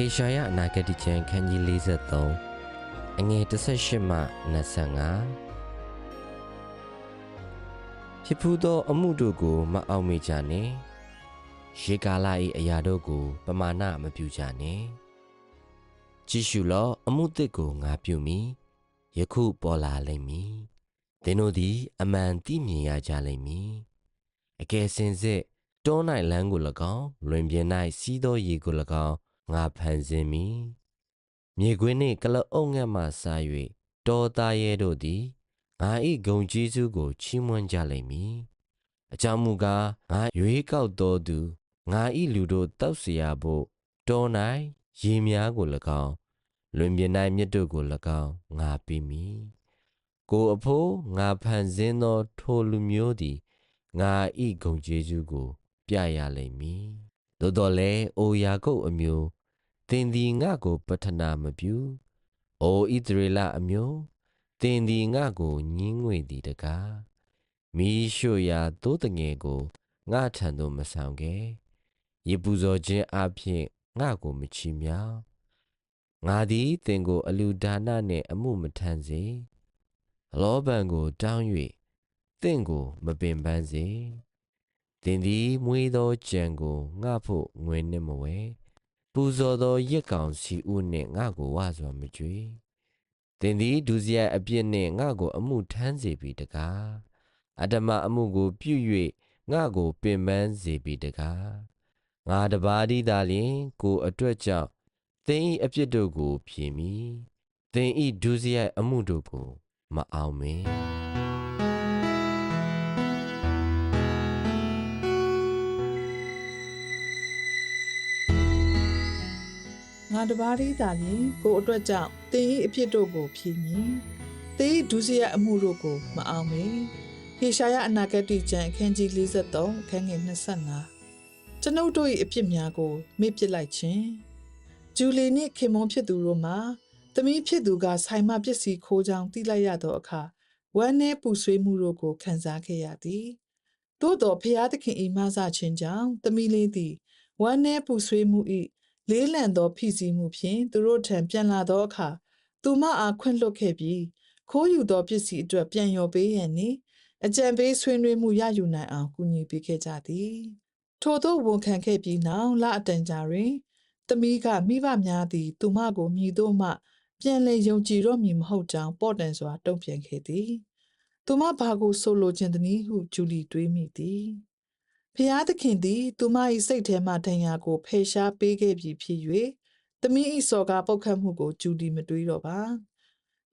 ဟေရှာယအနာဂတိကျမ်းခန်းကြီး43အငယ်18မှ25ဖြစ်ဖူးသောအမှုတို့ကို မအောင်မေ့ကြနှင့်ရေကာလ၏အရာတို့ကို ပမာဏမပြုကြနှင့်ကြည့်ရှုလော့အမှုသစ်ကိုငါပြုမည်ယခုပေါ်လာလိမ့်မည်သင်တို့သည် အမှန်သိမြင်ရကြလိမ့်မည်အကယ်စင်စစ်တော၌လမ်းကို၎င်းလွင်ပြင်၌စီးသောရေကို၎င်း ငါဖန်ဆင်းမည်မြေခွင်းနှင့်ကလအုပ်ငတ်မှဆာ၍တောသားရဲတို့သည်ငါ၏ဂုံကျေးဇူးကိုချီးမွမ်းကြလိမ့်မည်အကြောင်းမူကားငါရွေးကောက်တော်သူငါ၏လူတို့တောက်เสียဖို့တော၌ရေများကို၎င်းလွင်ပြင်၌မြစ်တို့ကို၎င်းငါပေးမည်ကိုယ်အဖို့ငါဖန်ဆင်းသောထိုလူမျိုးသည်ငါ၏ဂုံကျေးဇူးကို ပြရလိမ့်မည်သို့တော်လည်းအိုယာကုပ်အမျိုး သင်သည်ငါကိုပတ္ထနာမပြု။အိုဣသရေလအမျိုးသင်သည်ငါကိုညင်းငွေသည်တကား။မိရှို့ရာသိုးတငယ်ကိုငါထံသို့မဆောင်ခဲ့။ယေပူဇော်ခြင်းအဖြစ်ငါကိုမချီမြောက်။ငါသည်သင်ကိုအလူဒါနနှင့်အမှုမထမ်းစေ။အလောဘံကိုတောင်း၍သင်ကိုမပင်ပန်းစေ။သင်သည်မွေးသောကြံကိုငါဖို့ငွေနှင့်မဝဲ။ပူ ဇော်သောရက်ကောင်စီဦးနှင့်ငါကိုဝါစွာမကြွေသင်သည်ဒုစရိုက်အပြစ်နှင့်ငါကိုအမှုထမ်းစေပြီတကားအတ္တမအမှုကိုပြု၍ငါကိုပင်ပန်းစေပြီတကားငါတပါးသည်သာလျှင် ကိုအတွက်ကြောင့်သင်၏အပြစ်တို့ကိုဖြေမည်သင်၏ဒုစရိုက်အမှုတို့ကိုမအောင်မင်း ငါတပါးသေးသာလျှင်ကိုယ်အတွက်ကြောင့်တင်း၏အဖြစ်တို့ကိုဖြေမည်တင်း၏ဒုစရိုက်အမှုတို့ကိုမအောင်မေဟေရှာယအနာဂတိကျမ်းအခန်းကြီး53အခန်းငယ်25ကျွန်ုပ်တို့၏အဖြစ်များကိုမေ့ပစ်လိုက်ခြင်းဂျူလီနှင့်ခင်မွန်ဖြစ်သူတို့မှာသမီးဖြစ်သူကဆိုင်မပစ္စည်းခိုးကြောင်းသိလိုက်ရသောအခါဝမ်းနည်းပူဆွေးမှုတို့ကိုခံစားခဲ့ရသည်သို့တော်ဖျားသခင်၏မဆခြင်းကြောင့်သမီးလေးသည်ဝမ်းနည်းပူဆွေးမှု၏ လေးလံသောဖိစီးမှုဖြင့်သူတို့ထံပြန်လာသောအခါသူမအားခွင့်လွတ်ခဲ့ပြီးခိုးယူသောပစ္စည်းအတွက်ပြန်လျော်ပေးရန်နှင့်အကြံပေးဆွေးနွေးမှုရယူနိုင်အောင်ကူညီပေးခဲ့ကြသည်ထို့သောဝန်ခံခဲ့ပြီးနောက်လအတန်ကြာတွင်သမီးကမိဘများသည် သူမကိုမြည်တို့မှ ပြန်လည်ယုံကြည်တော့မည်မဟုတ်ကြောင်းပေါ့တန်စွာတုံ့ပြန်ခဲ့သည်သူမဘာကိုဆိုလိုခြင်းသနည်းဟုဂျူလီတွေးမိသည် ဖျားသခင်သည် သူမ၏စိတ်ထဲမှဒဏ်ရာကိုဖယ်ရှားပေးခဲ့ပြီဖြစ်၍သမီး၏စော်ကားပုတ်ခတ်မှုကိုဂျူလီမတွေးတော့ပါ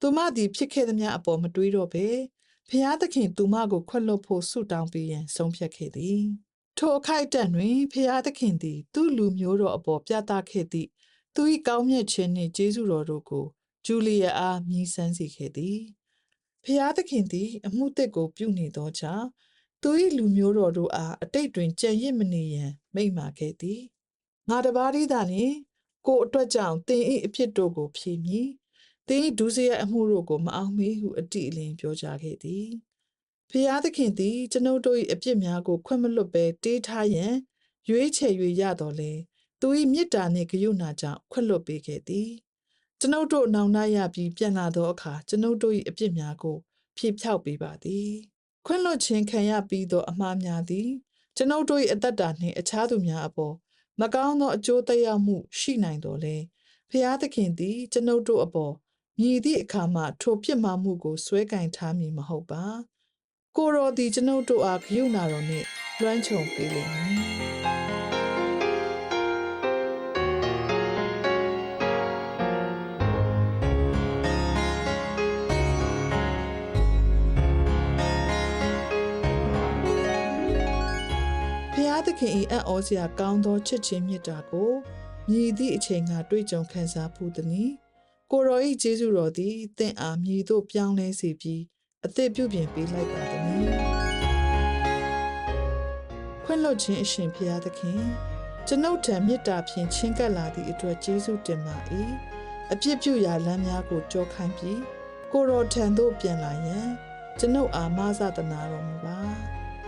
သူမသည်ဖြစ်ခဲ့သမျှအပေါ်မတွေးတော့ပဲဖျားသခင်သူမကိုခွက်လွတ်ဖို့ဆုတောင်းပေးရန်ဆုံးဖြတ်ခဲ့သည်ထိုအခိုက်အတန့်တွင်ဖျားသခင်သည် သူ့လူမျိုးတော်အပေါ်ပြသခဲ့သည့်သူ၏ကောင်းမြတ်ခြင်းနှင့်ကျေးဇူးတော်တို့ကိုဂျူလီယာအားမြည်ဆန်းစေခဲ့သည်ဖျားသခင်သည် အမှုတစ်ကိုပြုနေသောကြောင့် သူ၏လူမျိုးတော်တို့အားအတိတ်တွင်ကြံရစ်မနေရန်မိန့်မာခဲ့သည်ငါတပါးသည်သာလျှင်ကိုအတွက်ကြောင့်တင်၏အဖြစ်တို့ကိုဖြေမည်တင်၏ဒုစရိုက်အမှုတို့ကိုမအောင်မေဟုအတိအလင်းပြောကြားခဲ့သည်ဖျားသခင်သည်ကျွန်ုပ်တို့၏အပြစ်များကိုခွင့်မလွတ်ဘဲတေးထားရန်ရွေးချယ်၍ရတော်လဲသူ၏မေတ္တာနှင့်ဂရုဏာကြောင့်ခွင့်လွတ်ပေးခဲ့သည်ကျွန်ုပ်တို့နောင်တရပြီးပြန်လာသောအခါကျွန်ုပ်တို့၏အပြစ်များကိုဖြေဖြောက်ပေးပါသည် ခွင့်လွတ်ခြင်းခံရပြီးသောအမှားများသည်ကျွန်ုပ်တို့၏အသက်တာနှင့်အခြားသူများအပေါ်မကောင်းသောအကျိုးသက်ရောက်မှုရှိနိုင်တော်လဲဖျားသခင်သည်ကျွန်ုပ်တို့အပေါ်မြည်သည့်အခါမှထိုပြစ်မှားမှုကိုဆွဲကင်ထားမည်မဟုတ်ပါကိုရောသည်ကျွန်ုပ်တို့အားဂရုဏာတော်နှင့်လွှမ်းခြုံပေးလိမ့်မည်ះ သခင်၏အံ့ဩစရာကောင်းသောချစ်ချင်းမြတ်တာကိုမြည်သည့်အချိန်ကတွေ့ကြုံခံစားဖူးသည်။ကိုရောဤကျေးဇူးတော်သည်တင့်အားမြည်သို့ပြောင်းလဲစေပြီးအသက်ပြုပြင်ပေးလိုက်ပါသည်။ခွင့်လွှတ်ခြင်းအရှင်ဖျားသခင်ကျွန်ုပ်ထံမေတ္တာဖြင့်ချဉ်ကပ်လာသည့်အတွက်ကျေးဇူးတင်ပါ၏။အပြစ်ပြုရာလမ်းများကိုကြောခိုင်းပြီးကိုရောထံသို့ပြန်လာရန်ကျွန်ုပ်အားမဆသနာတော်မူပါ။